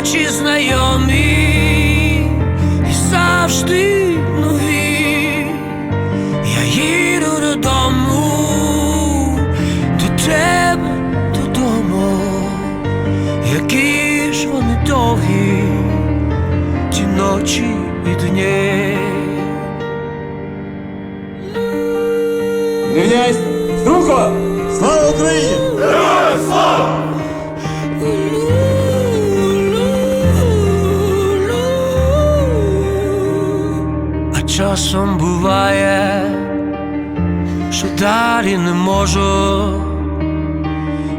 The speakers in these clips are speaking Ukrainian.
очі знайомі і завжди нові. Я їду додому, до тебе додому, які ж вони довгі, ті ночі і дні. Рівняйсь! Струнко! Слава Україні! А часом буває, що далі не можу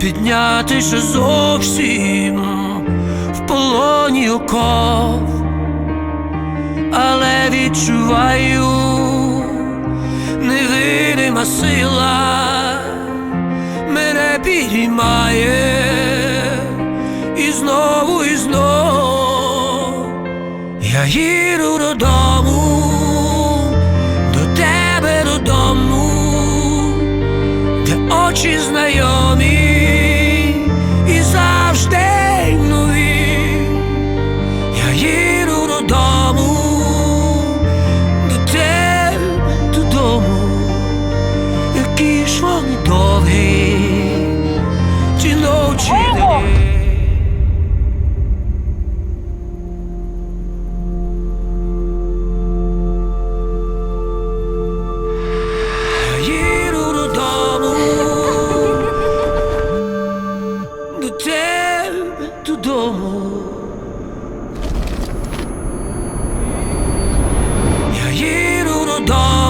піднятися зовсім в полоні оков, але відчуваю невидима сила мене підіймає. І знову, і знову я їду додому, очі знайомі додому. Я їду додому.